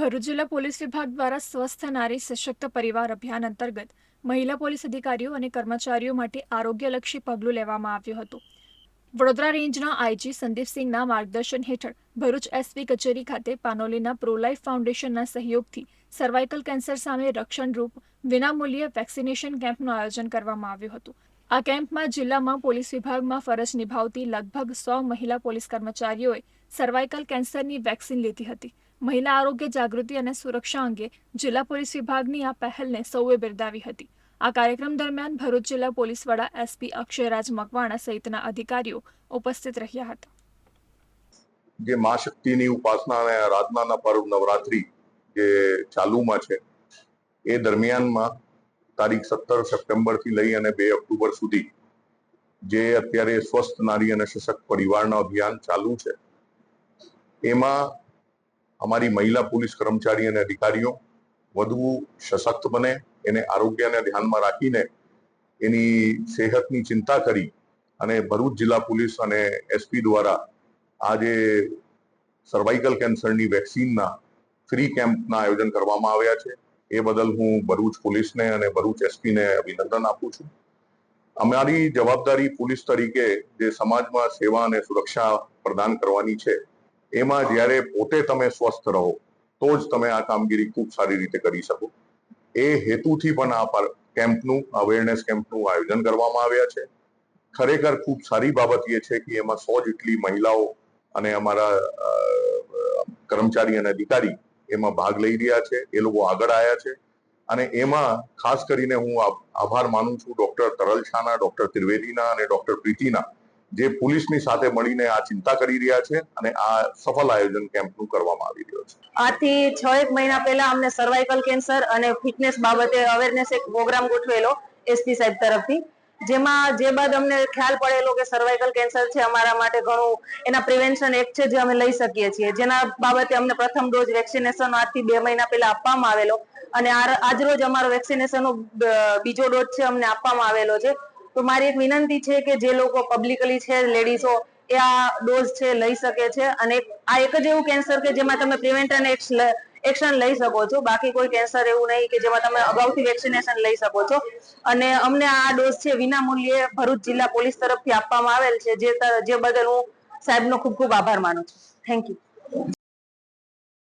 ભરૂચ જિલ્લા પોલીસ વિભાગ દ્વારા સ્વસ્થ નારી સશક્ત પરિવાર અભિયાન અંતર્ગત મહિલા પોલીસ અધિકારીઓ અને કર્મચારીઓ માટે આરોગ્યલક્ષી પગલું લેવામાં આવ્યું હતું. વડોદરા રેન્જના આઈજી સંદીપસિંહના માર્ગદર્શન હેઠળ ભરૂચ એસપી કચેરી ખાતે પાનોલીના પ્રોલાઇફ ફાઉન્ડેશનના સહયોગથી સર્વાઇકલ કેન્સર સામે રક્ષણરૂપ વિનામૂલ્યે વેક્સિનેશન કેમ્પનું આયોજન કરવામાં આવ્યું હતું. આ કેમ્પમાં જિલ્લામાં પોલીસ વિભાગમાં ફરજ નિભાવતી લગભગ સો મહિલા પોલીસ કર્મચારીઓએ સર્વાઇકલ કેન્સરની વેક્સિન લીધી હતી. મહિલા આરોગ્ય જાગૃતિ અને સુરક્ષા અંગે જિલ્લા પોલીસ વિભાગની આ પહેલને સૌએ બિરદાવી હતી. આ કાર્યક્રમ દરમિયાન ભરૂચ જિલ્લા પોલીસ વડા એસપી અક્ષયરાજ મકવાણા સહિતના અધિકારીઓ ઉપસ્થિત રહ્યા હતા. જે મા શક્તિની ઉપાસના અને આરાધનાના પર્વ નવરાત્રી જે ચાલુમાં છે, એ દરમિયાનમાં તારીખ સત્તર સપ્ટેમ્બરથી લઈ અને બે ઓક્ટોબર સુધી જે અત્યારે સ્વસ્થ નારી અને સશક્ત પરિવારના અભિયાન ચાલુ છે, એમાં અમારી મહિલા પોલીસ કર્મચારી અને અધિકારીઓ વધુ સશક્ત બને, એને આરોગ્યને ધ્યાનમાં રાખીને એની સેહતની ચિંતા કરી અને ભરૂચ જિલ્લા પોલીસ અને એસપી દ્વારા આજે સર્વાઇકલ કેન્સરની વેક્સિનના ફ્રી કેમ્પના આયોજન કરવામાં આવ્યા છે. એ બદલ હું ભરૂચ પોલીસને અને ભરૂચ એસપીને અભિનંદન આપું છું. અમારી જવાબદારી પોલીસ તરીકે જે સમાજમાં સેવા અને સુરક્ષા પ્રદાન કરવાની છે એમાં જ્યારે પોતે તમે સ્વસ્થ રહો, તો જ તમે આ કામગીરી ખૂબ સારી રીતે કરી શકો. એ હેતુથી પણ આ કેમ્પનું અવેરનેસ કેમ્પનું આયોજન કરવામાં આવ્યા છે. ખરેખર ખૂબ સારી બાબત એ છે કે એમાં સો જેટલી મહિલાઓ અને અમારા કર્મચારી અને અધિકારી એમાં ભાગ લઈ રહ્યા છે, એ લોકો આગળ આવ્યા છે. અને એમાં ખાસ કરીને હું આભાર માનું છું ડોક્ટર તરલ શાહના, ડોક્ટર ત્રિવેદીના અને ડોક્ટર પ્રીતિના જે પોલીસની સાથે મળીને આ ચિંતા કરી રહ્યા છે અને આ સફળ આયોજન કેમ્પનું કરવામાં આવી રહ્યો છે. આથી છ એક મહિના પહેલા અમને સર્વાઇકલ કેન્સર અને ફિટનેસ બાબતે અવેરનેસ એક પ્રોગ્રામ ગોઠવેલો એસપી સાહેબ તરફથી. જેમાં જે બાદ અમને ખ્યાલ પડેલો કે સર્વાઇકલ કેન્સર છે અમારા માટે ઘણું એના પ્રિવેન્શન એક છે જે અમે લઈ શકીએ છીએ. જેના બાબતે અમને પ્રથમ ડોઝ વેક્સિનેશન આજથી બે મહિના પહેલા આપવામાં આવેલો અને આજ આજરોજ અમારો વેક્સિનેશનનો બીજો ડોઝ છે અમને આપવામાં આવેલો છે. તો મારી એક વિનંતી છે કે જે લોકો પબ્લિકલી છે લેડીઝો એ આ ડોઝ છે લઈ શકે છે અને આ એક જ એવું કેન્સર કે જેમાં તમે પ્રિવેન્શન એક્શન લઈ શકો છો. બાકી કોઈ કેન્સર એવું નહીં કે જેમાં તમે અગાઉથી વેક્સિનેશન લઈ શકો છો. અને અમને આ ડોઝ છે વિના મૂલ્યે ભરૂચ જિલ્લા પોલીસ તરફથી આપવામાં આવેલ છે. જે જે બદલ હું સાહેબનો ખૂબ ખૂબ આભાર માનું છું. Thank you